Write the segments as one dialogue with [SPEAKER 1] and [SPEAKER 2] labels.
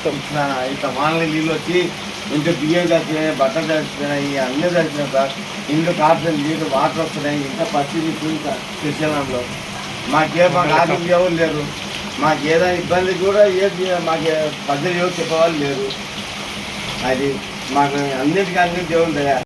[SPEAKER 1] ఇట్లా ఇట్లా వానలు నీళ్ళు వచ్చి ఇంట్లో బియ్యం చచ్చిపోయినాయి బట్టలు చచ్చిపోయినాయి అన్నీ చచ్చిపోయినాయి సార్. ఇంట్లో కాపుతుంది నీళ్ళు వాటర్ వస్తున్నాయి ఇంత పరిస్థితి చూసా శ్రీశైలంలో మాకే మాకు ఆరోగ్యం ఎవరు లేరు మాకు ఏదైనా ఇబ్బంది కూడా ఏది మాకు పద్ధతి ఎవరు చెప్పేవాళ్ళు లేరు. అది మాకు అన్నిటికీ అన్ని దేవుడు దయా.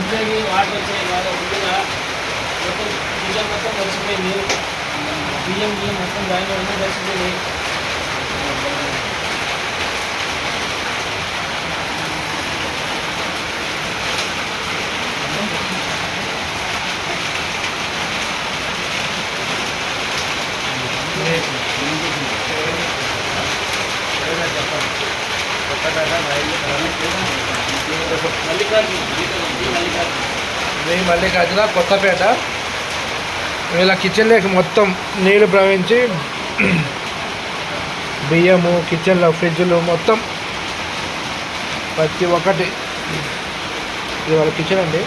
[SPEAKER 2] ఇంట్లోకి వాటర్ వచ్చాయి బాగా ఫుల్గా మొత్తం బియ్యం మొత్తం వచ్చిపోయింది బియ్యం బియ్యం మొత్తం దానిలో అన్నీ కలిసిపోయింది మల్లికార్జున మల్లికార్జున
[SPEAKER 3] మీ మల్లికార్జున కొత్తపేట. వీళ్ళ కిచెన్లోకి మొత్తం నీళ్ళు ప్రవహించి బియ్యము కిచెన్లో ఫ్రిడ్జ్లు మొత్తం ప్రతి ఒక్కటి. ఇది వాళ్ళ కిచెన్ అండి.